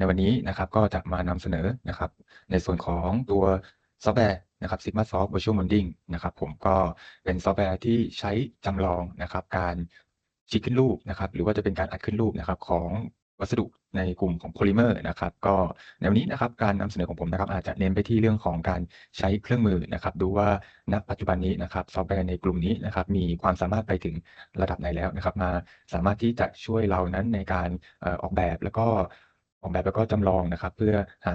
ในวันนี้นะครับก็จะมานำเสนอนะครับในส่วนของตัวซอฟต์แวร์นะครับ Sigma Soft Virtual Modeling นะครับผมก็เป็นซอฟต์แวร์ที่ใช้จำลองนะครับการฉีกขึ้นรูปนะครับหรือว่าจะเป็นการอัดขึ้นรูปนะครับของวัสดุในกลุ่มของโพลิเมอร์นะครับก็ในวันนี้นะครับการนำเสนอของผมนะครับ อาจจะเน้นไปที่เรื่องของการใช้เครื่องมือนะครับ ดูว่าณปัจจุบันนี้นะครับซอฟต์แวร์ในกลุ่มนี้นะครับ มีความสามารถไปถึงระดับไหนแล้วนะครับ มาสามารถที่จะช่วยเรานั้นในการออกแบบแล้วก็ ออกแบบแล้วก็จำลองนะครับ เพื่อหา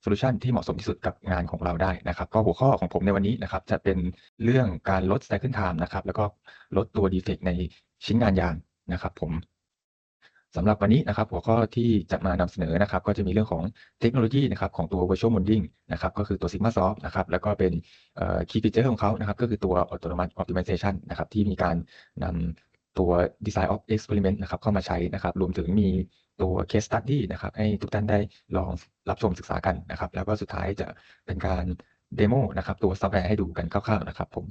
โซลูชันที่เหมาะสมที่สุดกับงานของเราได้นะครับก็หัวข้อของผมในวันนี้นะครับ จะเป็นเรื่องการลด cycle time นะครับ แล้วก็ลดตัว defect ในชิ้นงานยางนะครับ ผมสำหรับวันนี้นะครับ หัวข้อที่จะมานำเสนอนะครับ ก็จะมีเรื่องของเทคโนโลยีนะครับของตัว Virtual Modeling นะครับ ก็คือตัว Sigma Soft นะครับแล้วก็เป็น Key Feature ของเขานะครับ ก็คือตัว Autonomous Optimization นะครับที่มีการนำตัว Design of Experiment นะครับเข้ามาใช้นะครับ รวมถึงมี ตัว Case Study นะครับให้ทุกท่านได้ลองรับชมศึกษากันนะครับ แล้วก็สุดท้ายจะเป็นการเดโมนะครับตัวซอฟต์แวร์ให้ดูกันคร่าวๆนะครับผม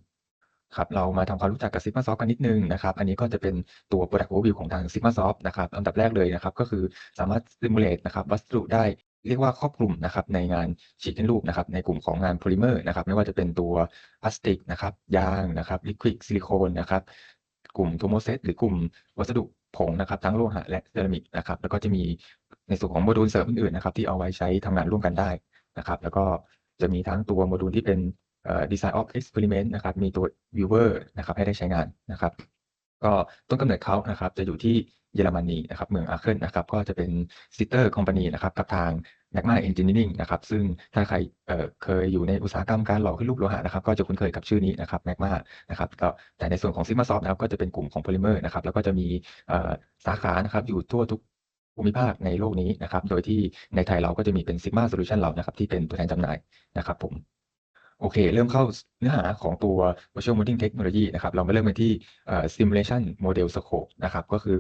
ครับเรามาทำความรู้จักกับ Sigma Soft กันนิดนึงนะครับ อันนี้ก็จะเป็นตัว Product Overview ของทาง Sigma Soft นะครับอันดับแรกเลยนะครับ ก็คือสามารถ Simulate นะครับวัสดุได้เรียกว่าครอบคลุมนะครับในงานฉีดขึ้นรูปนะครับในกลุ่มของงานโพลิเมอร์นะครับไม่ว่าจะเป็นตัวพลาสติกนะครับยางนะครับลิควิดซิลิโคนนะครับกลุ่มโทโมเซตหรือกลุ่มวัสดุ ผงนะครับ ทั้งโลหะและเซรามิกนะครับ แล้วก็จะมีในส่วนของโมดูลเสริมอื่นๆนะครับ ที่เอาไว้ใช้ทำงานร่วมกันได้นะครับ แล้วก็จะมีทั้งตัวโมดูลที่เป็นดีไซน์ออฟเอ็กซ์เพร์เมนต์นะครับ มีตัววิวเวอร์นะครับให้ได้ใช้งานนะครับ ก็ต้นกำเนิดเขานะครับ จะอยู่ที่เยอรมนีนะครับ เมืองอาเคิลนะครับ ก็จะเป็นซิสเตอร์คอมพานีนะครับกับทาง Magma Engineering นะครับซึ่งถ้าใครเเคยอยู่ในอุตสาหกรรมการหล่อขึ้นรูปโลหะนะครับก็จะคุ้นเคยกับชื่อนี้นะครับ Magma นะครับก็แต่ในส่วนของ Sigma Soft นะครับก็จะเป็นกลุ่มของ Polymer นะครับแล้วก็จะมีสาขานะครับอยู่ทั่วทุกภูมิภาคในโลกนี้นะครับ โดยที่ในไทยเราก็จะมีเป็น Sigma Solution เรานะครับที่เป็นตัวแทนจำหน่ายนะครับผมโอเค เริ่มเข้าเนื้อหาของตัว Virtual Modeling Technology นะครับ เรามาเริ่มกันที่ Simulation Model Scope นะครับ ก็คือ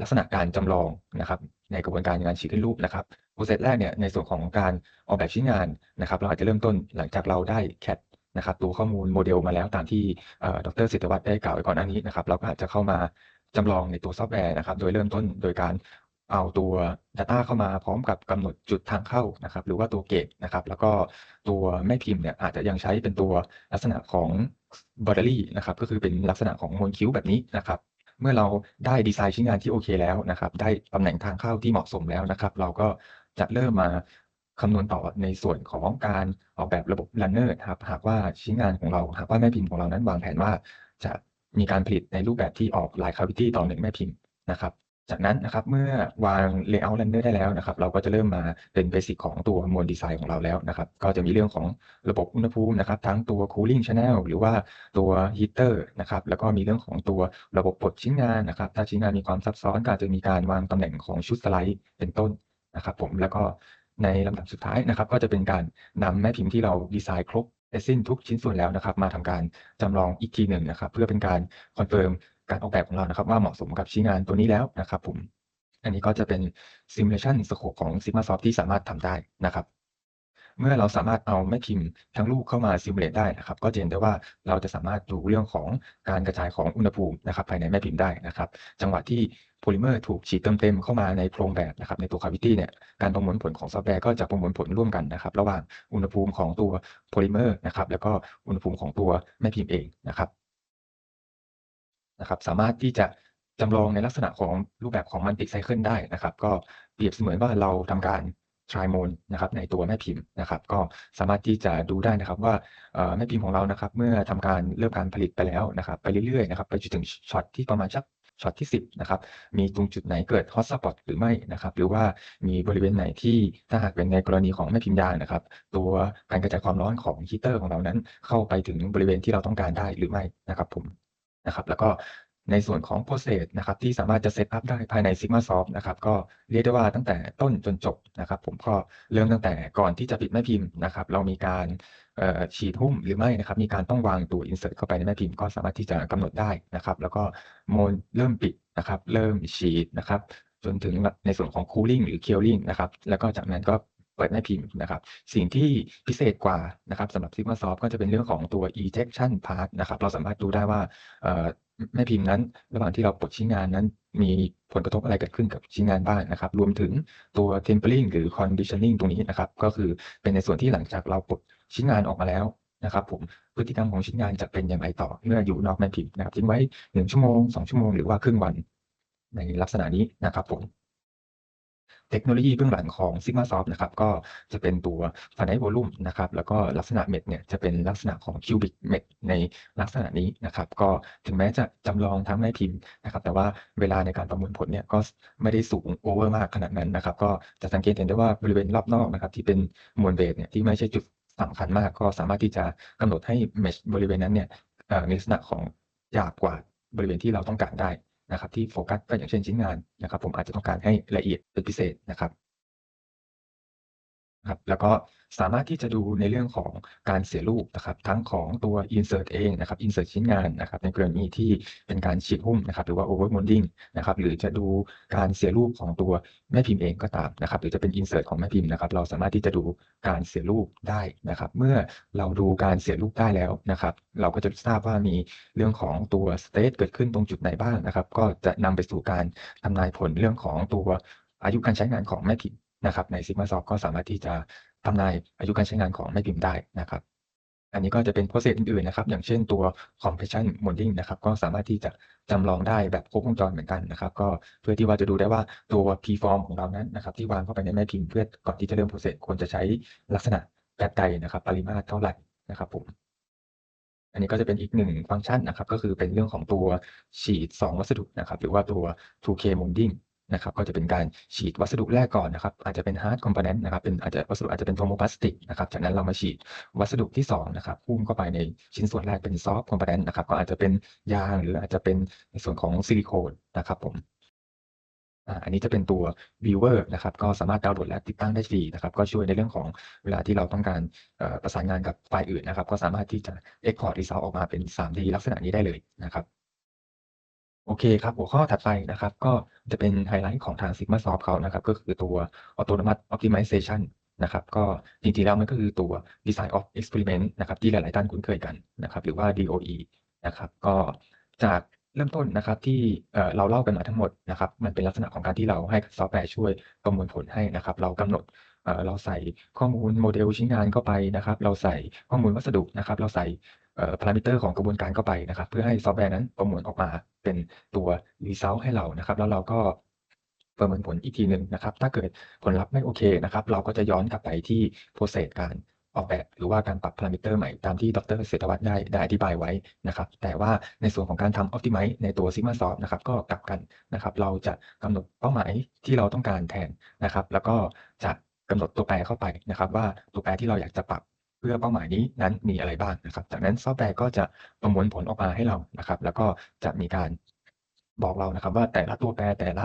ลักษณะการจำลองนะครับในกระบวนการงานฉีกขึ้นรูปนะครับ process แรกเนี่ยในส่วนของการออกแบบชิ้นงานนะครับ เราอาจจะเริ่มต้นหลังจากเราได้ CAD นะครับตัวข้อมูลโมเดลมาแล้วตามที่เอ่อดรศิษฐวัฒน์ได้กล่าวไว้ก่อนหน้านี้นะครับเราก็อาจจะเข้ามาจำลองในตัวซอฟต์แวร์นะครับ โดยเริ่มต้นโดยการเอาตัว Data เข้ามาพร้อมกับกำหนดจุดทางเข้านะครับ หรือว่าตัวเกตนะครับ แล้วก็ตัวแม่พิมพ์เนี่ยอาจจะยังใช้เป็นตัวลักษณะของ Bordary นะครับ ก็คือเป็นลักษณะของมวลคิ้วแบบนี้นะครับ เมื่อเราได้ดีไซน์ชิ้นงานที่โอเคแล้วนะครับ ได้ตำแหน่งทางเข้าที่เหมาะสมแล้วนะครับ เราก็จะเริ่มมาคำนวณต่อในส่วนของการออกแบบระบบ Runner นะครับหากว่าชิ้นงานของเราหากว่าแม่พิมพ์ของเรานั้นวางแผนว่า จะมีการผลิตในรูปแบบที่ออกหลาย Cavity ต่อหนึ่งแม่พิมพ์นะครับ จากนั้นนะครับเมื่อวาง Layout Runner ได้แล้วนะครับ เราก็จะเริ่มมาเป็นเบสิกของตัวมวลดีไซน์ของเราแล้วนะครับ ก็จะมีเรื่องของระบบอุณหภูมินะครับ ทั้งตัว Cooling Channel หรือว่าตัว Heater นะครับ แล้วก็มีเรื่องของตัวระบบปลดชิ้นงานนะครับ ถ้าชิ้นงานมีความซับซ้อนก็อาจจะมีการวางตำแหน่งของชุดสไลด์เป็นต้นนะครับ ผมแล้วก็ในลำดับสุดท้ายนะครับ ก็จะเป็นการนำแม่พิมพ์ที่เราดีไซน์ครบเสร็จสิ้นทุกชิ้นส่วนแล้วนะครับ มาทำการจำลองอีกทีหนึ่งนะครับ เพื่อเป็นการคอนเฟิร์ม การออกแบบของเรานะครับ ว่าเหมาะสมกับชิ้นงานตัวนี้แล้วนะครับผมอันนี้ก็จะเป็น Simulation Scope ของ Sigma Soft ที่สามารถทำได้นะครับ เมื่อเราสามารถเอาแม่พิมพ์ทั้งลูกเข้ามา Simulate ได้นะครับ ก็จะเห็นได้ว่าเราจะสามารถดูเรื่องของการกระจายของอุณหภูมินะครับ ภายในแม่พิมพ์ได้นะครับ จังหวะที่โพลิเมอร์ถูกฉีดเต็มๆเข้ามาในโครงแบบนะครับในตัว Cavity เนี่ยการประมวลผลของซอฟต์แวร์ก็จะประมวลผลร่วมกันนะครับ ระหว่างอุณหภูมิของตัวโพลิเมอร์นะครับแล้วก็อุณหภูมิของตัวแม่พิมพ์เองนะครับ นะครับ สามารถที่จะจำลองในลักษณะของรูปแบบของ Multi Cycle ได้นะครับ ก็เปรียบเสมือนว่าเราทำการ Try Mode นะครับในตัวแม่พิมพ์นะครับ ก็สามารถที่จะดูได้นะครับว่าแม่พิมพ์ของเรานะครับ เมื่อทำการเริ่มการผลิตไปแล้วนะครับ ไปเรื่อยๆนะครับไปจนถึงช็อตที่ประมาณสักช็อตที่ 10นะครับ มีตรงจุดไหนเกิด Hot Spot หรือไม่นะครับ หรือว่ามีบริเวณไหนที่ถ้าหากเป็นในกรณีของแม่พิมพ์ยางนะครับ ตัวการกระจายความร้อนของ Heater ของเรานั้น เข้าไปถึงบริเวณที่เราต้องการได้หรือไม่นะครับผม นะครับ แล้วก็ในส่วนของ Process นะครับที่สามารถจะเซตอัปได้ภายใน Sigma Soft นะครับก็เรียกได้ว่าตั้งแต่ต้นจนจบนะครับ ผมก็เริ่มตั้งแต่ก่อนที่จะปิดแม่พิมพ์นะครับ เรามีการฉีดหุ้มหรือไม่นะครับ มีการต้องวางตัว Insert เข้าไปในแม่พิมพ์ก็สามารถที่จะกำหนดได้นะครับ แล้วก็โมดเริ่มปิดนะครับ เริ่มฉีดนะครับ จนถึงในส่วนของ Cooling หรือ Curing นะครับ แล้วก็จากนั้นก็เปิดแม่พิมพ์นะครับ สิ่งที่พิเศษกว่านะครับสำหรับ Sigma Soft ก็จะเป็นเรื่องของตัว Ejection Path นะครับ เราสามารถดูได้ว่าแม่พิมพ์นั้น ระหว่างที่เราปลดชิ้นงานนั้น มีผลกระทบอะไรเกิดขึ้นกับชิ้นงานบ้างนะครับ รวมถึงตัว tempering หรือ conditioning ตรงนี้นะครับ ก็คือเป็นในส่วนที่หลังจากเราปลดชิ้นงานออกมาแล้วนะครับผมพฤติกรรมของชิ้นงานจะเป็นอย่างไรต่อเมื่ออยู่นอกแม่พิมพ์นะครับทิ้งไว้1ชั่วโมง2ชั่วโมงหรือว่าครึ่งวันในลักษณะนี้นะครับผม เทคโนโลยีเบื้องหลังของ Sigmasoft นะครับก็จะเป็นตัว Finite Volume นะครับแล้วก็ลักษณะเม็ดเนี่ยจะเป็นลักษณะของ Cubic เม็ดในลักษณะนี้นะครับก็ถึงแม้จะจำลองทั้งแม่พิมพ์นะครับแต่ว่าเวลาในการประมวลผลเนี่ยก็ไม่ได้สูงโอเวอร์มากขนาดนั้นนะครับก็จะสังเกตเห็นได้ว่าบริเวณรอบนอกนะครับที่เป็นมวลเบสเนี่ยที่ไม่ใช่จุดสำคัญมากก็สามารถที่จะกำหนดให้เมชบริเวณนั้นเนี่ยเอ่อลักษณะของหยาบกว่าบริเวณที่เราต้องการได้ นะครับที่โฟกัสก็อย่างเช่นชิ้นงานนะครับผมอาจจะต้องการให้ละเอียดเป็นพิเศษนะครับ ครับแล้วก็สามารถที่จะดูในเรื่องของการเสียรูปนะครับ ทั้งของตัว insert เองนะครับ insert ชิ้นงานนะครับในกรณีที่เป็นการฉีกหุ้มนะครับ หรือว่า overmolding นะครับ หรือจะดูการเสียรูปของตัวแม่พิมพ์เองก็ตามนะครับ หรือจะเป็น insert ของแม่พิมพ์นะครับ เราสามารถที่จะดูการเสียรูปได้นะครับ เมื่อเราดูการเสียรูปได้แล้วนะครับ เราก็จะทราบว่ามีเรื่องของตัวสเตตเกิดขึ้นตรงจุดไหนบ้างนะครับ ก็จะนำไปสู่การทำนายผลเรื่องของตัวอายุการใช้งานของแม่พิมพ์ นะครับใน Sigmasoft ก็สามารถที่จะทำนายอายุการใช้งานของแม่พิมพ์ได้นะครับอันนี้ก็จะเป็น process อื่นๆนะครับ อย่างเช่นตัว compression molding นะครับ ก็สามารถที่จะจำลองได้แบบครบวงจรเหมือนกันนะครับ ก็เพื่อที่ว่าจะดูได้ว่าตัว p form ของเรานั้นนะครับ ที่วางเข้าไปในแม่พิมพ์เพื่อก่อนที่จะเริ่ม process ควรจะใช้ลักษณะแบบใดนะครับ ปริมาตรเท่าไหร่นะครับผม อันนี้ก็จะเป็นอีก1ฟังก์ชันนะครับ ก็คือเป็นเรื่องของตัวฉีด 2 วัสดุนะครับ หรือว่าตัว 2K molding นะครับก็จะเป็นการฉีดวัสดุแรกก่อนนะครับอาจจะเป็น hard component นะครับเป็นอาจจะวัสดุอาจจะเป็นโทรโมพลาสติกนะครับจากนั้นเรามาฉีดวัสดุที่2นะครับหุ้มเข้าไปในชิ้นส่วนแรกเป็น soft component นะครับก็อาจจะเป็นยางหรืออาจจะเป็นในส่วนของซิลิโคนนะครับผมอันนี้จะเป็นตัว Viewer นะครับ ก็สามารถดาวน์โหลดและติดตั้งได้ฟรีนะครับ ก็ช่วยในเรื่องของเวลาที่เราต้องการประสานงานกับไฟล์อื่นนะครับ ก็สามารถที่จะ Export Result ออกมาเป็น 3D ลักษณะนี้ได้เลยนะครับ โอเคครับ หัวข้อถัดไปนะครับ ก็จะเป็นไฮไลต์ของทาง Sigmasoft เขานะครับ ก็คือตัว Autonomous Optimization นะครับ ก็จริงๆแล้วมันก็คือตัว Design of Experiment นะครับ ที่หลายๆท่านคุ้นเคยกันนะครับ หรือว่า DOE นะครับ ก็จากเริ่มต้นนะครับที่เราเล่ากันมาทั้งหมดนะครับมันเป็นลักษณะของการที่เราให้ซอฟต์แวร์ช่วยประมวลผลให้นะครับ เรากำหนดเราใส่ข้อมูลโมเดลชิ้นงานเข้าไปนะครับ เราใส่ข้อมูลวัสดุนะครับ เราใส่ พารามิเตอร์ของกระบวนการเข้าไปนะครับ เพื่อให้ซอฟต์แวร์นั้นประมวลออกมาเป็นตัว Result ให้เรานะครับ แล้วเราก็ประเมินผลอีกทีหนึ่งนะครับ ถ้าเกิดผลลัพธ์ไม่โอเคนะครับ เราก็จะย้อนกลับไปที่ process การออกแบบหรือว่าการปรับพารามิเตอร์ใหม่ตามที่ดร.เศรษฐวัฒน์ได้ได้อธิบายไว้นะครับ แต่ว่าในส่วนของการทำ Optimize ในตัว Sigmasoft นะครับก็กลับกันนะครับ เราจะกำหนดเป้าหมายที่เราต้องการแทนนะครับ แล้วก็จะกำหนดตัวแปรเข้าไปนะครับ ว่าตัวแปรที่เราอยากจะปรับ เพื่อเป้าหมายนี้นั้นมีอะไรบ้างนะครับ จากนั้นซอฟต์แวร์ก็จะประมวลผลออกมาให้เรานะครับ แล้วก็จะมีการบอกเรานะครับ ว่าแต่ละตัวแปรแต่ละ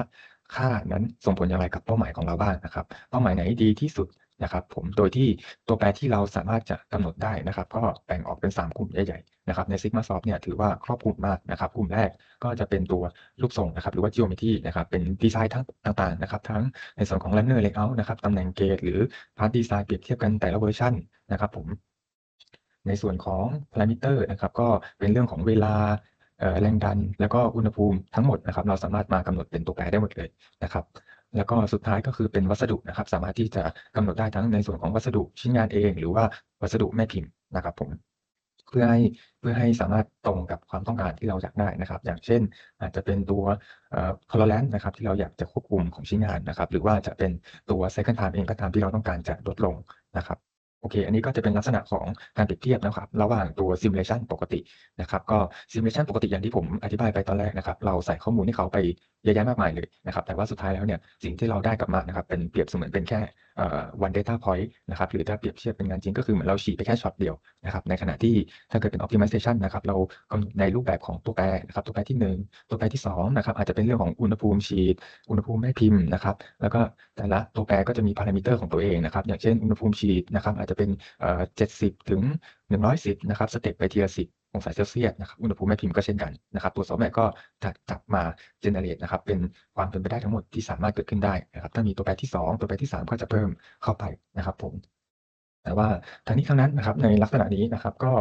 ค่านั้นส่งผลอย่างไรกับเป้าหมายของเราบ้างนะครับ เป้าหมายไหนดีที่สุด นะครับผมโดยที่ตัวแปรที่เราสามารถจะกำหนดได้นะครับก็แบ่งออกเป็น 3 กลุ่มใหญ่ๆนะครับใน Sigmasoft เนี่ยถือว่าครอบคลุมมากนะครับกลุ่มแรกก็จะเป็นตัวรูปทรงนะครับหรือว่า Geometry นะครับเป็นดีไซน์ทั้งต่างๆนะครับทั้งในส่วนของ Runner Layout นะครับตำแหน่งเกจหรือ Part Design เปรียบเทียบกันแต่ละเวอร์ชันนะครับผมในส่วนของพารามิเตอร์นะครับก็เป็นเรื่องของเวลาเอ่อแรงดัน แล้วก็อุณหภูมิทั้งหมดนะครับเราสามารถมากำหนดเป็นตัวแปรได้หมดเลยนะครับ แล้วก็สุดท้ายก็คือเป็นวัสดุนะครับ สามารถที่จะกำหนดได้ทั้งในส่วนของวัสดุชิ้นงานเอง หรือว่าวัสดุแม่พิมพ์นะครับผมเพื่อให้เพื่อให้สามารถตรงกับความต้องการที่เราอยากได้นะครับ อย่างเช่น อาจจะเป็นตัวเอ่อ Tolerance นะครับที่เราอยากจะควบคุมของชิ้นงานนะครับ หรือว่าจะเป็นตัวไซคันไทม์เองก็ตามที่เราต้องการจะลดลงนะครับ โอเค อันนี้ก็จะเป็นลักษณะของการเปรียบเทียบนะครับ ระหว่างตัว Simulation ปกตินะครับ ก็ Simulation ปกติอย่างที่ผมอธิบายไปตอนแรกนะครับ เราใส่ข้อมูลให้เขาไปเยอะแยะมากมายเลยนะครับ แต่ว่าสุดท้ายแล้วเนี่ย สิ่งที่เราได้กลับมานะครับ เป็นเปรียบเสมือนเป็นแค่เอ่อ one data point นะครับ หรือถ้าเปรียบเทียบเป็นงานจริงก็คือเหมือนเราฉีดไปแค่ช็อตเดียวนะครับ ในขณะที่ถ้าเกิดเป็น Optimization นะครับ เรากำหนดในรูปแบบของตัวแปรนะครับ ตัวแปรที่ 1 ตัวแปรที่2นะครับ อาจจะเป็นเรื่องของอุณหภูมิฉีด อุณหภูมิแม่พิมพ์นะครับ แล้วก็แต่ละตัวแปรก็จะมีพารามิเตอร์ของตัวเองนะครับ อย่างเช่นอุณหภูมิฉีดนะครับอาจจะเป็นเจ็ดสิบถึงหนึ่งร้อยสิบนะครับสเต็ปไปทีละ10องศาเซลเซียสนะครับอุณหภูมิแม่พิมพ์ก็เช่นกันนะครับตัวซอฟต์แวร์ก็จะจับมาเจเนเรตนะครับเป็นความเป็นไปได้ทั้งหมดที่สามารถเกิดขึ้นได้นะครับถ้ามีตัวแปรที่ 2 ตัวแปรที่ 3 ก็จะเพิ่มเข้าไปนะครับผมแต่ว่าทั้งนี้ทั้งนั้นนะครับในลักษณะนี้นะครับก็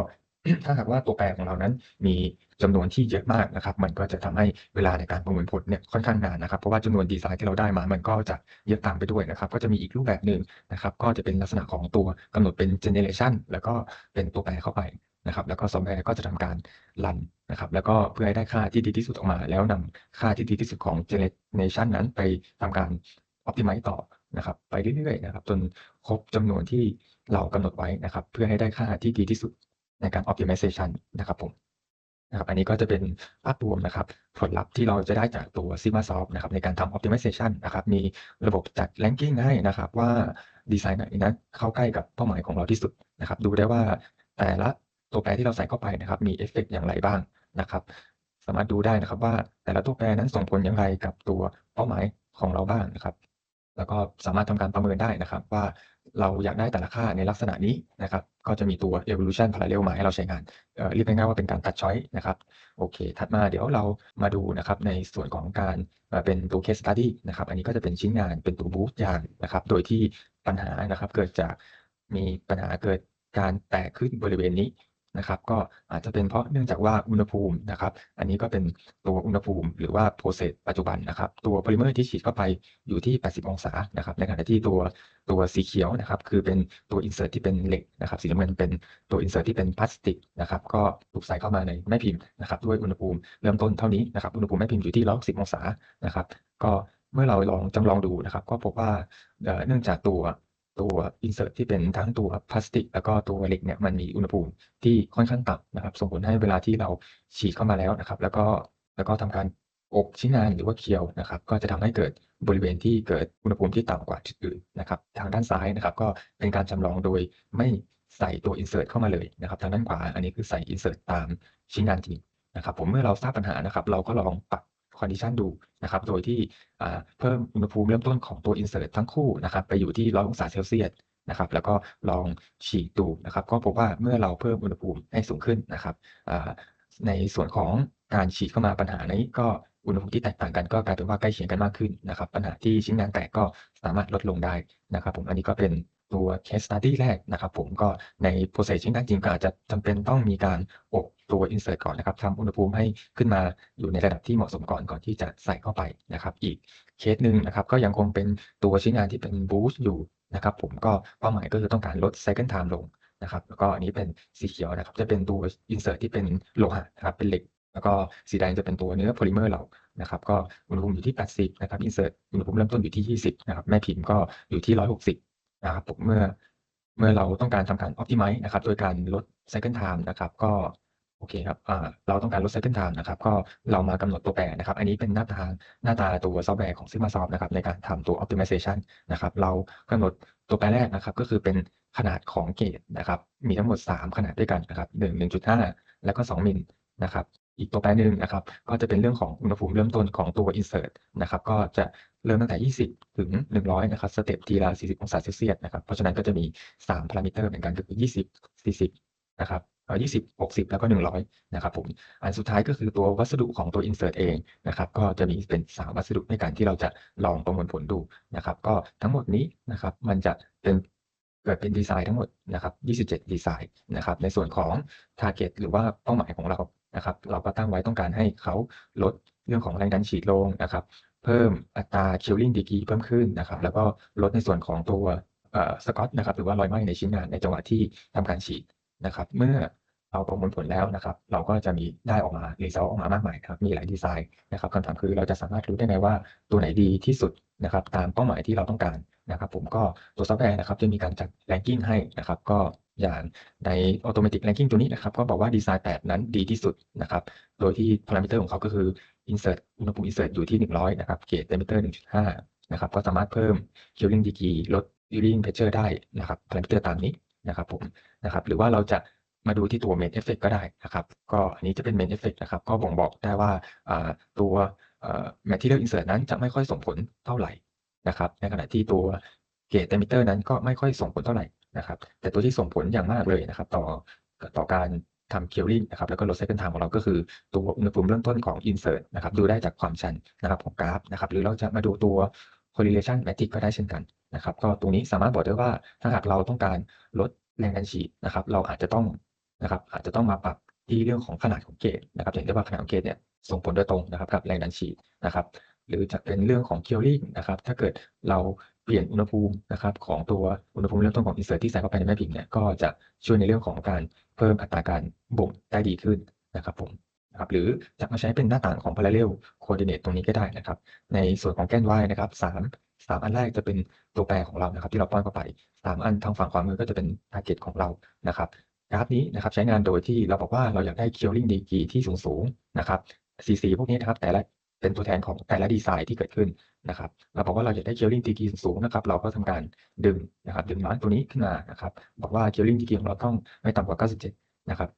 ถ้าหากว่าตัวแปรของเรานั้นมีจำนวนที่เยอะมากนะครับ มันก็จะทำให้เวลาในการประมวลผลเนี่ยค่อนข้างนานนะครับ เพราะว่าจำนวนดีไซน์ที่เราได้มา มันก็จะเยอะตามไปด้วยนะครับ ก็จะมีอีกรูปแบบหนึ่งนะครับ ก็จะเป็นลักษณะของตัวกำหนดเป็น generation แล้วก็เป็นตัวแปรเข้าไปนะครับ แล้วก็ซอฟต์แวร์ก็จะทำการรันนะครับ แล้วก็เพื่อให้ได้ค่าที่ดีที่สุดออกมา แล้วนำค่าที่ดีที่สุดของ generation นั้นไปทำการ optimize ต่อนะครับไปเรื่อยๆนะครับจนครบจำนวนที่เรากำหนดไว้นะครับ เพื่อให้ได้ค่าที่ดีที่สุด ในการ optimization นะครับผมนะครับอันนี้ก็จะเป็นภาพรวมนะครับ ผลลัพธ์ที่เราจะได้จากตัว SigmaSoft นะครับในการทำ optimization นะครับ มีระบบจัด ranking ให้นะครับ ว่าดีไซน์ไหนนั้นเข้าใกล้กับเป้าหมายของเราที่สุดนะครับ ดูได้ว่าแต่ละตัวแปรที่เราใส่เข้าไปนะครับ มีเอฟเฟกต์อย่างไรบ้างนะครับ สามารถดูได้นะครับว่าแต่ละตัวแปรนั้นส่งผลอย่างไรกับตัวเป้าหมายของเราบ้างนะครับ แล้วก็สามารถทำการประเมินได้นะครับว่า เราอยากได้แต่ละค่าในลักษณะนี้นะครับ ก็จะมีตัว evolution parallel มาให้เราใช้งานเเรียกง่ายๆว่าเป็นการตัดช้อยนะครับโอเค ถัดมาเดี๋ยวเรามาดูนะครับในส่วนของการเอ่อเป็นตัว case study นะครับ อันนี้ก็จะเป็นชิ้นงานเป็นตัวบูธยางนะครับ โดยที่ปัญหานะครับเกิดจากมีปัญหาเกิดการแตกขึ้นบริเวณนี้ นะครับ ก็อาจจะเป็นเพราะเนื่องจากว่าอุณหภูมินะครับ อันนี้ก็เป็นตัวอุณหภูมิหรือว่า process ปัจจุบันนะครับ ตัวโพลิเมอร์ที่ฉีดเข้าไปอยู่ที่ 80 องศานะครับ ในขณะที่ตัวตัวสีเขียวนะครับ คือเป็นตัว insert ที่เป็นเหล็กนะครับ สีน้ำเงินเป็นตัว insert ที่เป็นพลาสติกนะครับ ก็ถูกใส่เข้ามาในแม่พิมพ์นะครับ ด้วยอุณหภูมิเริ่มต้นเท่านี้นะครับ อุณหภูมิแม่พิมพ์อยู่ที่160องศานะครับ ก็เมื่อเราลองจำลองดูนะครับ ก็พบว่าเอ่อเนื่องจากตัว ตัว insert ที่เป็นทั้งตัวพลาสติก แล้วก็ตัวเหล็กเนี่ยมันมีอุณหภูมิที่ค่อนข้างต่ำนะครับ ส่งผลให้เวลาที่เราฉีดเข้ามาแล้วนะครับ แล้วก็แล้วก็ทำการอบชิ้นงานหรือว่าเคียวนะครับ ก็จะทำให้เกิดบริเวณที่เกิดอุณหภูมิที่ต่ำกว่าจุดอื่นนะครับ ทางด้านซ้ายนะครับ ก็เป็นการจำลองโดยไม่ใส่ตัว insert เข้ามาเลยนะครับ ทางด้านขวาอันนี้คือใส่ insert ตามชิ้นงานจริงนะครับ ผมเมื่อเราทราบปัญหานะครับ เราก็ลองปรับ condition ดูนะครับ โดยที่เพิ่มอุณหภูมิเริ่มต้นของตัว insert ทั้งคู่นะครับ ไปอยู่ที่100องศาเซลเซียสนะครับ แล้วก็ลองฉีดดูนะครับ ก็พบว่าเมื่อเราเพิ่มอุณหภูมิให้สูงขึ้นนะครับในส่วนของการฉีดเข้ามาปัญหานี้ก็อุณหภูมิที่แตกต่างกันก็กลายเป็นว่าใกล้เคียงกันมากขึ้นนะครับ ปัญหาที่ชิ้นงานแตกก็สามารถลดลงได้นะครับ ผมอันนี้ก็เป็นตัว case study แรกนะครับ ผมก็ใน process ชิ้นงานจริงก็อาจจะจำเป็นต้องมีการอบ ตัว insert ก่อนนะครับทำอุณหภูมิให้ขึ้นมาอยู่ในระดับที่เหมาะสมก่อนก่อนที่จะใส่เข้าไปนะครับ อีกเคสหนึ่งนะครับก็ยังคงเป็นตัวชิ้นงานที่เป็น boost อยู่นะครับผมก็เป้าหมายก็คือต้องการลด cycle time ลงนะครับแล้วก็อันนี้เป็นสีเขียวนะครับจะเป็นตัว insert ที่เป็นโลหะนะครับเป็นเหล็ก แล้วก็สีแดงจะเป็นตัวเนื้อโพลิเมอร์เรานะครับก็อุณหภูมิอยู่ที่ 80 นะครับ insert อุณหภูมิเริ่มต้นอยู่ที่ 20 นะครับแม่พิมพ์ก็อยู่ที่ 160 นะครับผมเมื่อเมื่อเราต้องการทำการ optimize นะครับโดยการลด cycle time นะครับ ก็ อเคครับเราต้องการลด cycle time นะครับ ก็เรามากำหนดตัวแปรนะครับ อันนี้เป็นหน้าตาหน้าตาตัวซอฟต์แวร์ของ SigmaSoft นะครับในการทำตัว optimization นะครับ เรากำหนดตัวแปรแรกนะครับ ก็คือเป็นขนาดของเกจนะครับ มีทั้งหมด 3 ขนาดด้วยกันนะครับ1 1.5แล้วก็ 2 มิลนะครับ อีกตัวแปรหนึ่งนะครับ ก็จะเป็นเรื่องของอุณหภูมิเริ่มต้นของตัว insert นะครับ ก็จะเริ่มตั้งแต่ 20 ถึง 100 นะครับ สเต็ปทีละ 40 องศาเซลเซียสนะครับ เพราะฉะนั้นก็จะมี 3 พารามิเตอร์เหมือนกันก็คือ 20 40 นะครับ 20 60 แล้วก็ 100 นะครับผม อันสุดท้ายก็คือตัววัสดุของตัว insert เองนะครับ ก็จะมีเป็น 3 วัสดุในการที่เราจะลองประมวลผลดูนะครับ ก็ทั้งหมดนี้นะครับ มันจะเป็นเกิดเป็นดีไซน์ทั้งหมดนะครับ 27 ดีไซน์นะครับ ในส่วนของ target หรือว่าเป้าหมายของเรา นะครับ เราก็ตั้งไว้ต้องการให้เขาลดเรื่องของแรงดันฉีดลงนะครับ เพิ่มอัตรา killing degree เพิ่มขึ้นนะครับ แล้วก็ลดในส่วนของตัวเอ่อสกอตนะครับหรือว่ารอยไหม้ในชิ้นงานในจังหวะที่ทำการฉีด นะครับ เมื่อเราประมวลผลแล้วนะครับ เราก็จะมีได้ออกมา result ออกมามากมายครับ มีหลายดีไซน์นะครับคำถามคือเราจะสามารถรู้ได้ไงว่าตัวไหนดีที่สุดนะครับ ตามเป้าหมายที่เราต้องการนะครับ ผมก็ตัวซอฟต์แวร์นะครับจะมีการจัด ranking ให้นะครับ ก็อย่างใน automatic ranking ตัวนี้นะครับ ก็บอกว่าดีไซน์8นั้นดีที่สุดนะครับ โดยที่พารามิเตอร์ของเขาก็คือ insert อุณหภูมิ insert อยู่ที่ 100 นะครับ เกจ diameter 1.5 นะครับ ก็สามารถเพิ่ม killing degree ลด building pressure ได้นะครับพารามิเตอร์ตามนี้ นะครับผมนะครับหรือว่าเราจะมาดูที่ตัว main effect ก็ได้นะครับก็อันนี้จะเป็น main effect นะครับก็บ่งบอกได้ว่าตัว material insert นั้นจะไม่ค่อยส่งผลเท่าไหร่นะครับในขณะที่ตัว gauge diameter นั้นก็ไม่ค่อยส่งผลเท่าไหร่นะครับแต่ตัวที่ส่งผลอย่างมากเลยนะครับต่อต่อการทำ killing นะครับแล้วก็ลด cycle time ของเราก็คือตัวอุณหภูมิเริ่มต้นของ insert นะครับดูได้จากความชันนะครับของกราฟนะครับหรือเราจะมาดูตัว correlation matrix ก็ได้เช่นกันนะครับก็ตรงนี้สามารถบอกได้ว่าถ้าหากเราต้องการลดแรงดันฉีดนะครับ เราอาจจะต้องนะครับอาจจะต้องมาปรับที่เรื่องของขนาดของเกจนะครับจะเห็นได้ว่าขนาดของเกจเนี่ยส่งผลโดยตรงนะครับกับแรงดันฉีดนะครับหรือจะเป็นเรื่องของ curing นะครับถ้าเกิดเราเปลี่ยนอุณหภูมินะครับของตัวอุณหภูมิเริ่มต้นของ insert ที่ใส่เข้าไปในแม่พิมพ์เนี่ยก็จะช่วยในเรื่องของการเพิ่มอัตราการบ่มได้ดีขึ้นนะครับผม นะครับหรือจะมาใช้เป็นหน้าต่างของ parallel coordinate ตรงนี้ก็ได้นะครับ ในส่วนของแกน y นะครับสามสามอันแรกจะเป็นตัวแปรของเรานะครับ ที่เราป้อนเข้าไปสามอันทางฝั่งขวามือก็จะเป็น target ของเรานะครับกราฟนี้นะครับใช้งานโดยที่เราบอกว่าเราอยากได้ curing degree ที่สูงๆนะครับ CC พวกนี้นะครับแต่ละเป็นตัวแทนของแต่ละดีไซน์ที่เกิดขึ้นนะครับเราบอกว่าเราอยากได้ curing degree สูงๆนะครับ เราก็ทำการดึงนะครับดึงมาร์กตัวนี้ขึ้นมานะครับ บอกว่า curing degree ของเราต้องไม่ต่ำกว่า 97 นะครับ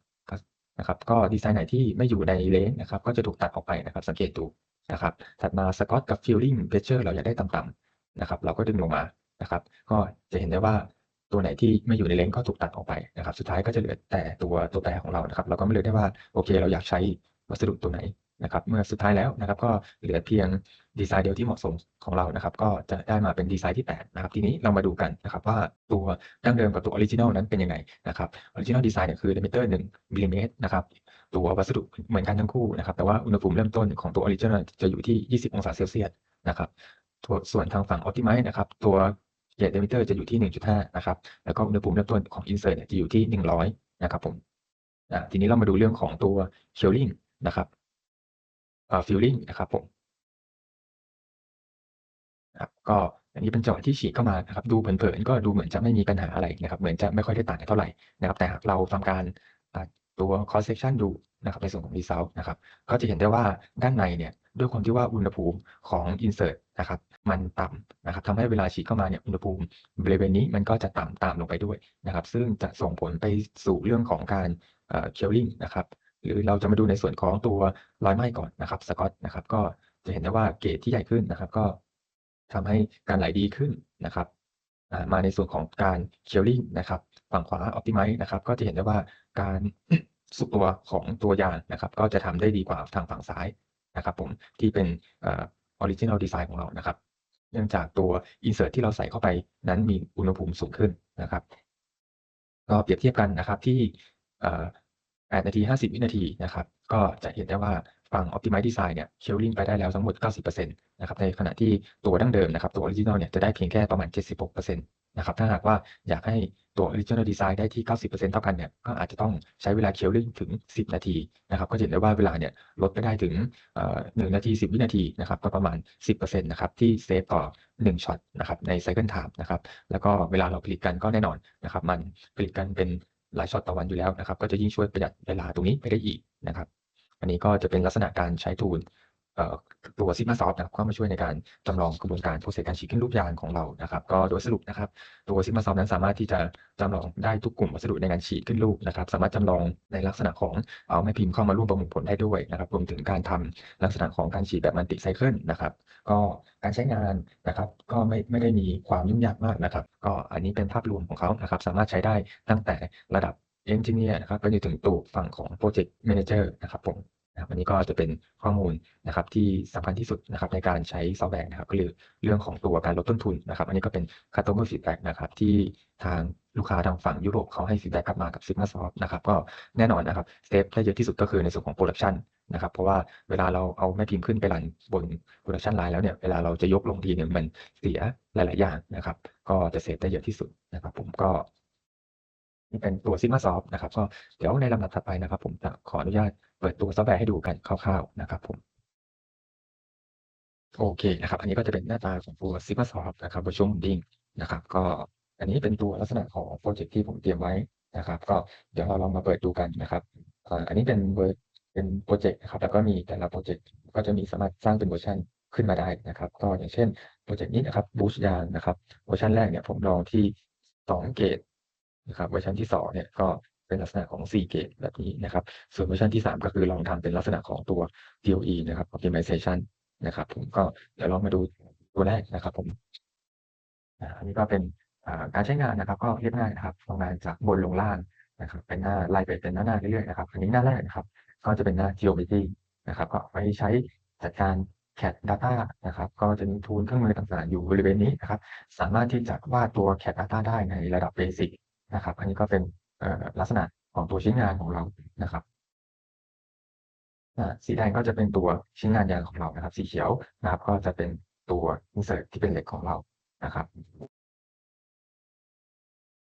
นะครับก็ดีไซน์ไหนที่ไม่อยู่ในเลนนะครับก็จะถูกตัดออกไปนะครับสังเกตดูนะครับถัดมาสกอตกับฟิลลิ่งเพชเชอร์เราอยากได้ต่ำๆนะครับเราก็ดึงลงมานะครับก็จะเห็นได้ว่าตัวไหนที่ไม่อยู่ในเลนก็ถูกตัดออกไปนะครับ สุดท้ายก็จะเหลือแต่ตัวตัวแปรของเรานะครับ เราก็ไม่เลือกได้ว่าโอเค เราอยากใช้วัสดุตัวไหน นะครับเมื่อสุดท้ายแล้วนะครับก็เหลือเพียงดีไซน์เดียวที่เหมาะสมของเรานะครับก็จะได้มาเป็นดีไซน์ที่8นะครับทีนี้เรามาดูกันนะครับว่าตัวดั้งเดิมกับตัวออริจินอลนั้นเป็นยังไงนะครับออริจินอลดีไซน์เนี่ยคือ diameter 1มิลลิเมตรนะครับตัววัสดุเหมือนกันทั้งคู่นะครับแต่ว่าอุณหภูมิเริ่มต้นของตัวออริจินอลจะอยู่ที่ 20 องศาเซลเซียสนะครับส่วนทางฝั่ง Optimize นะครับตัวเกจเดมิเตอร์จะอยู่ที่ 1.5 นะครับ แล้วก็อุณหภูมิเริ่มต้นของ Insert เนี่ยจะอยู่ที่ 100 นะครับผมทีนี้เรามาดูเรื่องของตัว Shielding นะครับ เอ่อ Filling นะครับผมครับก็อันนี้เป็นจังหวะที่ฉีดเข้ามานะครับดูเผินๆก็ดูเหมือนจะไม่มีปัญหาอะไรนะครับเหมือนจะไม่ค่อยได้ต่างกันเท่าไหร่นะครับแต่หากเราทำการตัว cross section ดูนะครับในส่วนของ result นะครับก็จะเห็นได้ว่าด้านในเนี่ยด้วยความที่ว่าอุณหภูมิของ insert นะครับมันต่ำนะครับทำให้เวลาฉีดเข้ามาเนี่ยอุณหภูมิบริเวณนี้มันก็จะต่ำตามลงไปด้วยนะครับ ซึ่งจะส่งผลไปสู่เรื่องของการเอ่อ curing นะครับ หรือเราจะมาดูในส่วนของตัวรอยไหม้ก่อนนะครับสกอตนะครับก็จะเห็นได้ว่าเกจที่ใหญ่ขึ้นนะครับ ก็ทำให้การไหลดีขึ้นนะครับมาในส่วนของการ curing นะครับ ฝั่งขวา optimize นะครับ ก็จะเห็นได้ว่าการสุกตัวของตัวยางนะครับ ก็จะทำได้ดีกว่าทางฝั่งซ้ายนะครับ ผมที่เป็นออ original design ของเรานะครับ เนื่องจากตัว insert ที่เราใส่เข้าไปนั้นมีอุณหภูมิสูงขึ้นนะครับ ก็เปรียบเทียบกันนะครับที่ 8 นาที 50 วินาทีนะครับ ก็จะเห็นได้ว่าฝั่ง Optimize Design เนี่ย Scaling ไปได้แล้วทั้งหมด 90%นะครับในขณะที่ตัวดั้งเดิมนะครับตัว Original เนี่ยจะได้เพียงแค่ประมาณ 76%นะครับถ้าหากว่าอยากให้ตัว Original Design ได้ที่ 90%เท่ากันเนี่ยก็อาจจะต้องใช้เวลา Scaling ถึง 10 นาทีนะครับก็จะเห็นได้ว่าเวลาเนี่ยลดไปได้ถึงเอ่อ1นาที 10 วินาทีนะครับก็ประมาณ 10%นะครับที่เซฟต่อ 1ช็อตนะครับใน Cycle Time นะครับแล้วก็เวลาเราผลิตกันก็แน่นอนนะครับมันผลิตกันเป็น หลายช็อตต่อวันอยู่แล้วนะครับ ก็จะยิ่งช่วยประหยัดเวลาตรงนี้ไปได้อีกนะครับ อันนี้ก็จะเป็นลักษณะการใช้ทูล ตัว Sigma Soft นะครับเข้ามาช่วยในการจำลองกระบวนการโปรเซสการฉีดขึ้นรูปยางของเรานะครับ ก็โดยสรุปนะครับตัว Sigma Soft นั้นสามารถที่จะจำลองได้ทุกกลุ่มวัสดุในการฉีดขึ้นรูปนะครับ สามารถจำลองในลักษณะของเอาแม่พิมพ์เข้ามาร่วมประมวลผลได้ด้วยนะครับรวมถึงการทำลักษณะของการฉีดแบบมัลติไซเคิลนะครับ ก็การใช้งานนะครับก็ไม่ไม่ได้มีความยุ่งยากมากนะครับ ก็อันนี้เป็นภาพรวมของเขานะครับ สามารถใช้ได้ตั้งแต่ระดับ Engineer นะครับไปจนถึงตัวฝั่งของ Project Manager นะครับผม นะครับอันนี้ก็จะเป็นข้อมูลนะครับที่สำคัญที่สุดนะครับในการใช้ซอฟต์แวร์นะครับก็คือเรื่องของตัวการลดต้นทุนนะครับอันนี้ก็เป็น Customer Feedback นะครับที่ทางลูกค้าทางฝั่งยุโรปเขาให้ feedback กลับมากับ Sigma Soft นะครับก็แน่นอนนะครับเซฟได้เยอะที่สุดก็คือในส่วนของ Production นะครับเพราะว่าเวลาเราเอาแม่พิมพ์ขึ้นไปรันบน Production Line แล้วเนี่ยเวลาเราจะยกลงทีเนี่ยมันเสียหลาย ๆ อย่างนะครับก็จะเซฟได้เยอะที่สุดนะครับผมก็ นี่เป็นตัว Sigma Soft นะครับก็เดี๋ยวในลำดับถัดไปนะครับ ผมจะขออนุญาตเปิดตัวซอฟต์แวร์ให้ดูกันคร่าวๆนะครับผมโอเคนะครับ อันนี้ก็จะเป็นหน้าตาของตัว Sigma Soft นะครับ Virtual Molding นะครับ ก็อันนี้เป็นตัวลักษณะของพรเจกต์ที่ผมเตรียมไว้นะครับ ก็เดี๋ยวเราลองมาเปิดดูกันนะครับอันนี้เป็นเวอร์เป็นพรเจกต์นะครับ แล้วก็มีแต่ละพรเจกต์ก็จะมีสามารถสร้างเป็นเวอร์ชันขึ้นมาได้นะครับ ก็อย่างเช่นพรเจกต์นี้นะครับ Boost ยางนะครับเวอร์ชันแรกเนี่ยผมลองที่2เกรด นะครับเวอร์ชันที่2เนี่ยก็เป็นลักษณะของ4เกรดแบบนี้นะครับ ส่วนเวอร์ชันที่ 3 ก็คือลองทำเป็นลักษณะของตัว DOE นะครับ Optimization นะครับผมก็เดี๋ยวลองมาดูตัวแรกนะครับผมอันนี้ก็เป็นการใช้งานนะครับ ก็เรียบง่ายนะครับทำงานจากบนลงล่างนะครับ เป็นหน้าไล่ไปเป็นหน้าๆเรื่อยๆนะครับอันนี้หน้าแรกนะครับ ก็จะเป็นหน้า Geometry นะครับก็ไว้ใช้จัดการ CAD Data นะครับ ก็จะมี tool เครื่องมือต่างๆ อยู่บริเวณนี้นะครับ สามารถที่จะวาดตัว CAD Data ได้ในระดับเบสิก นะครับ อันนี้ก็เป็นลักษณะของตัวชิ้นงานของเรานะครับสีแดงก็จะเป็นตัวชิ้นงานยางของเรานะครับ สีเขียวนะครับ ก็จะเป็นตัว insert ที่เป็นเหล็กของเรานะครับ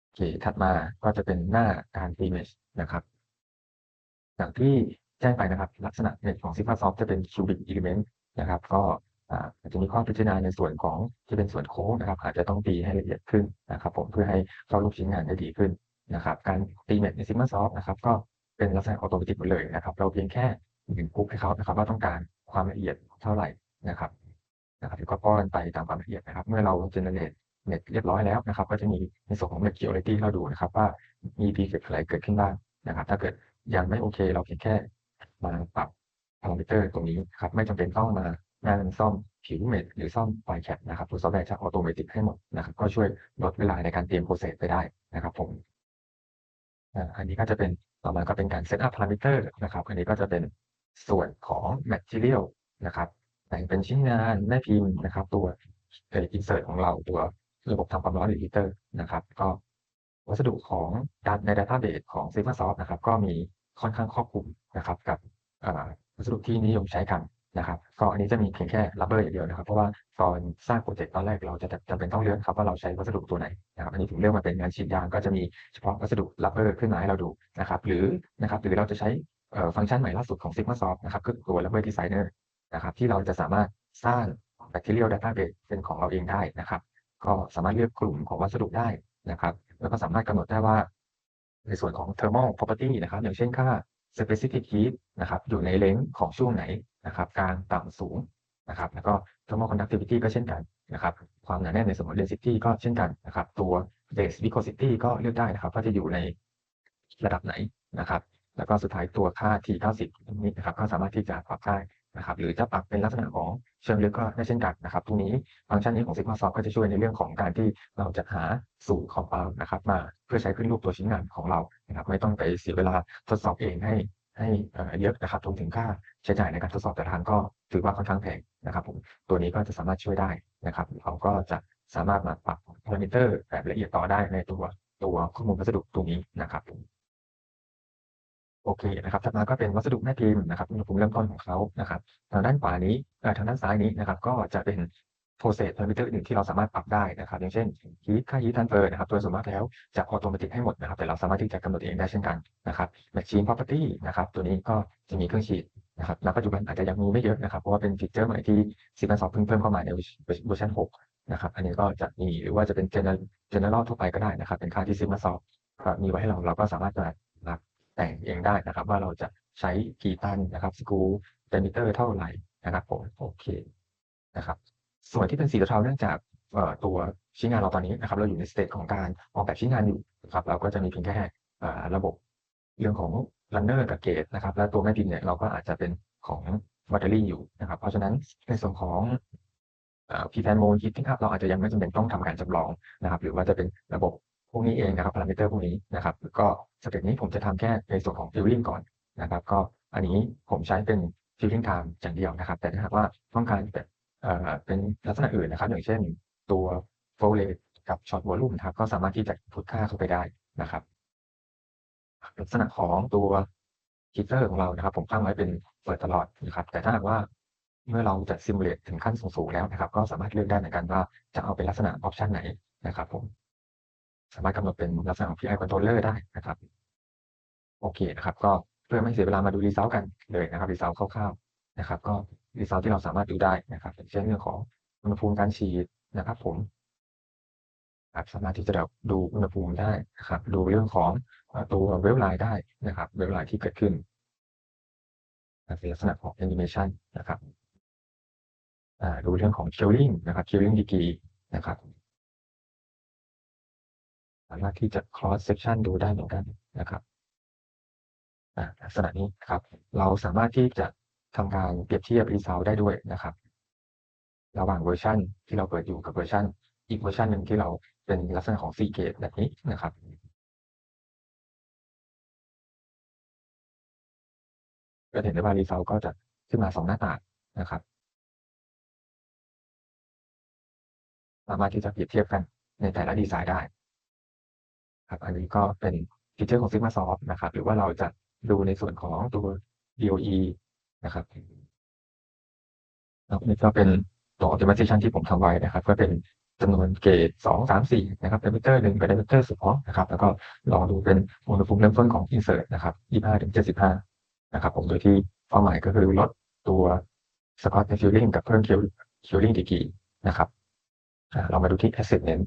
โอเคถัดมาก็จะเป็นหน้าการ image นะครับอย่างที่แจ้งไปนะครับ ลักษณะเน็ตของ Sigma Soft จะเป็น cubic element นะครับ ก็ อาจจะมีข้อพิจารณาในส่วนของที่เป็นส่วนโค้งนะครับอาจจะต้องตีให้ละเอียดขึ้นนะครับผมเพื่อให้เข้ารูปชิ้นงานได้ดีขึ้นนะครับการตีเม็ดใน Sigma Soft นะครับก็เป็นลักษณะอัตโนมัติหมดเลยนะครับ เราเพียงแค่หนึ่งกุ๊กให้เขานะครับว่าต้องการความละเอียดเท่าไหร่นะครับนะครับแล้วก็ป้อนไปตามความละเอียดนะครับ เมื่อเรา generate เน็ตเรียบร้อยแล้วนะครับ ก็จะมีในส่วนของ net quality เราดูนะครับ ว่ามี defect อะไรเกิดขึ้นบ้างนะครับ ถ้าเกิดยังไม่โอเค เราเพียงแค่มาปรับพารามิเตอร์ตรงนี้ครับ ไม่จำเป็นต้องมา นั่งซ่อมผิวเม็ดหรือซ่อมไฟแคปนะครับตัวซอฟต์แวร์จะอัตโนมัติให้หมดนะครับ ก็ช่วยลดเวลาในการเตรียมโปรเซสไปได้นะครับผมอันนี้ก็จะเป็นต่อมาก็เป็นการเซตอัพพารามิเตอร์นะครับ อันนี้ก็จะเป็นส่วนของ Material นะครับแต่งเป็นชิ้นงานแม่พิมพ์นะครับ ตัวเอ่อ insert ของเราตัวระบบทำความร้อนหรือ heater นะครับ ก็วัสดุของดัดใน Database ของ Sigmasoft นะครับ ก็มีค่อนข้างครอบคลุมนะครับ กับวัสดุที่นิยมใช้กัน นะครับก็อันนี้จะมีเพียงแค่รับเบอร์อย่างเดียวนะครับ เพราะว่าตอนสร้างโปรเจกต์ตอนแรกเราจะจำเป็นต้องเลือกครับว่าเราใช้วัสดุตัวไหนนะครับอันนี้ถึงเลือกมาเป็นงานฉีดยางก็จะมีเฉพาะวัสดุรับเบอร์ขึ้นมาให้เราดูนะครับหรือนะครับหรือเราจะใช้ฟังก์ชันใหม่ล่าสุดของ Sigmasoft นะครับคือตัว Rubber Designer นะครับที่เราจะสามารถสร้าง Material Database เป็นของเราเองได้นะครับ ก็สามารถเลือกกลุ่มของวัสดุได้นะครับ แล้วก็สามารถกำหนดได้ว่า ในส่วนของ thermal property นะครับอย่างเช่นค่า specific heat นะครับอยู่ในเลนส์ของช่วงไหน นะครับกางต่ำสูงนะครับแล้วก็ thermal conductivity ก็เช่นกันนะครับความหนาแน่นในสมมติ density ก็เช่นกันนะครับตัว base viscosity ก็เลือกได้นะครับว่าจะอยู่ในระดับไหนนะครับ แล้วก็สุดท้ายตัวค่า T90 นี้นะครับก็สามารถที่จะปรับได้นะครับหรือจะปรับเป็นลักษณะของเชิงลึกก็ได้เช่นกันนะครับตรงนี้ฟังก์ชันนี้ของ Sigma Soft ก็จะช่วยในเรื่องของการที่เราจะหาสูตร compound นะครับมาเพื่อใช้ขึ้นรูปตัวชิ้นงานของเรานะครับไม่ต้องไปเสียเวลาทดสอบเองให้ ให้เยอะนะครับรวมถึงค่าใช้จ่ายในการทดสอบแต่ละครั้งก็ถือว่าค่อนข้างแพงนะครับผมตัวนี้ก็จะสามารถช่วยได้นะครับ เราก็จะสามารถมาปรับพารามิเตอร์แบบละเอียดต่อได้ในตัวตัวข้อมูลวัสดุตรงนี้นะครับโอเคนะครับถัดมาก็เป็นวัสดุแม่พิมพ์นะครับอุณหภูมิเริ่มต้นของเขานะครับ ทางด้านขวานี้ทางด้านซ้ายนี้นะครับ ก็จะเป็น process parameter อื่นที่เราสามารถปรับได้นะครับอย่างเช่น heat ค่า heat transfer นะครับโดยส่วนมากแล้วจะออโตเมติให้หมดนะครับแต่เราสามารถที่จะกำหนดเองได้เช่นกันนะครับ machine property นะครับตัวนี้ก็จะมีเครื่องฉีดนะครับณปัจจุบันอาจจะยังมีไม่เยอะนะครับเพราะว่าเป็นฟีเจอร์ใหม่ที่ s i g m a s o f t เพิ่งเพิ่มเข้ามาในเวอร์ชัน6นะครับอันนี้ก็จะมีหรือว่าจะเป็น general general ทั่วไปก็ได้นะครับ เป็นค่าที่ s i g m a s o f t มีไว้ให้เราเราก็สามารถจะรับแต่งเองได้นะครับ ว่าเราจะใช้กี่ตันนะครับสกูเดมิเตอร์เท่าไหร่นะครับผมโอเคนะครับ ส่วนที่เป็นสีเทาเนื่องจากตัวชิ้นงานเราตอนนี้นะครับเราอยู่ในสเตจของการออกแบบชิ้นงานอยู่นะครับเราก็จะมีเพียงแค่ระบบเรื่องของรันเนอร์กับเกตนะครับและตัวแม่พิมพ์เนี่ยเราก็อาจจะเป็นของแบตเตอรี่อยู่นะครับเพราะฉะนั้นในส่วนของพีแพนโมนคิดที่ครับเราอาจจะยังไม่จำเป็นต้องทำการจำลองนะครับ หรือว่าจะเป็นระบบพวกนี้เองนะครับพารามิเตอร์พวกนี้นะครับ ก็สเต็ปนี้ผมจะทำแค่ในส่วนของฟิลลิ่งก่อนนะครับ ก็อันนี้ผมใช้เป็นฟิลลิ่งไทม์อย่างเดียวนะครับ แต่ถ้าหากว่าต้องการแบบ เป็นลักษณะอื่นนะครับ อย่างเช่น ตัวโฟลเลตกับช็อตวอลลุ่มครับก็สามารถที่จะพุทค่าเข้าไปได้นะครับ ลักษณะของตัวฮีเตอร์ของเรานะครับ ผมตั้งไว้เป็นเปิดตลอดนะครับ แต่ถ้าหากว่าเมื่อเราจะซิมูเลตถึงขั้นสูงๆแล้วนะครับ ก็สามารถเลือกได้เหมือนกันว่าจะเอาเป็นลักษณะออปชันไหนนะครับ ผม สามารถกำหนดเป็นลักษณะของ PI controller ได้นะครับ โอเคนะครับ ก็เพื่อไม่เสียเวลามาดูรีเซลกันเลยนะครับรีเซลคร่าวๆนะครับ ก็ รีเซลที่เราสามารถดูได้นะครับอย่างเช่นเรื่องของอุณหภูมิการฉีดนะครับ ผมสามารถที่จะดูอุณหภูมิได้นะครับ ดูเรื่องของตัวเวลไลน์ได้นะครับ เวลไลน์ที่เกิดขึ้นเป็นลักษณะของแอนิเมชันนะครับดูเรื่องของ killing นะครับ killing degree นะครับสามารถที่จะ cross section ดูได้เหมือนกันนะครับลักษณะนี้ครับ เราสามารถที่จะ ทำการเปรียบเทียบ result ได้ด้วยนะครับ ระหว่างเวอร์ชันที่เราเปิดอยู่กับเวอร์ชันอีกเวอร์ชันหนึ่งที่เราเป็นลักษณะของ C gate แบบนี้นะครับก็เห็นได้ว่า result ก็จะขึ้นมาสองหน้าต่างนะครับ สามารถที่จะเปรียบเทียบกันในแต่ละดีไซน์ได้ครับอันนี้ก็เป็นฟีเจอร์ของ Sigmasoft นะครับ หรือว่าเราจะดูในส่วนของตัว DOE นะครับแล้วนี่ก็เป็นตัว optimization ที่ผมทำไว้นะครับ ก็เป็นจำนวนเกรด2 3 4นะครับ diameter 1กับ diameter 2นะครับ แล้วก็ลองดูเป็นอุณหภูมิเริ่มต้นของ insert นะครับ25ถึง75นะครับ ผมโดยที่เป้าหมายก็คือลดตัว Scott Filling กับเพิ่ม Curing Degree นะครับอ่าเรามาดูที่ Assessment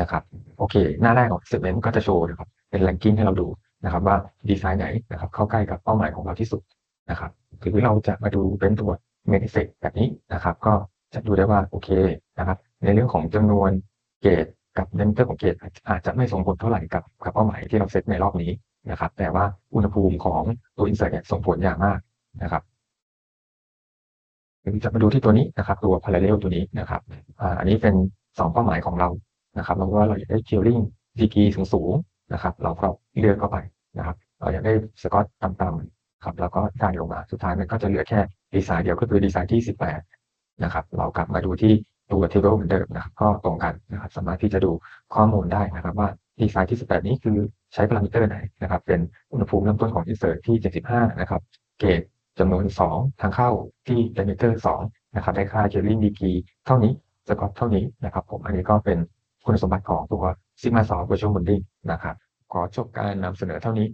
นะครับ โอเค หน้าแรกของ Assessment ก็จะโชว์นะครับเป็น ranking ให้เราดูนะครับ ว่าดีไซน์ไหนนะครับ เข้าใกล้กับเป้าหมายของเราที่สุดนะครับ หรือเราจะมาดูเป็นตัว Main Effect แบบนี้นะครับ ก็จะดูได้ว่าโอเคนะครับ ในเรื่องของจำนวนเกรดกับ diameter ของเกรดอาจจะไม่ส่งผลเท่าไหร่กับกับเป้าหมายที่เราเซตในรอบนี้นะครับ แต่ว่าอุณหภูมิของตัว insert เนี่ยส่งผลอย่างมากนะครับหรือจะมาดูที่ตัวนี้นะครับตัว parallel ตัวนี้นะครับอ,อันนี้เป็น 2 เป้าหมายของเรานะครับเราว่าเราอยากได้ curing degree สูงๆนะครับ เราก็เลือกเข้าไปนะครับ เราอยากได้สกอตต่ำๆ ครับแล้วก็ได้ลงมาสุดท้ายมันก็จะเหลือแค่ดีไซน์เดียวก็คือดีไซน์ที่ 18 นะครับ เรากลับมาดูที่ตัว table เหมือนเดิมนะครับก็ตรงกันนะครับสามารถที่จะดูข้อมูลได้นะครับว่าดีไซน์ที่ 18 นี้คือใช้พารามิเตอร์ไหนนะครับ เป็นอุณหภูมิเริ่มต้นของ insert ที่ 75 นะครับ เกรดจำนวน 2 ทางเข้าที่ diameter 2 นะครับ ได้ค่า curing degree เท่านี้สกอตเท่านี้นะครับ ผมอันนี้ก็เป็นคุณสมบัติของตัว Sigma Soft Virtual Modeling นะครับ ขอจบการนำเสนอเท่านี้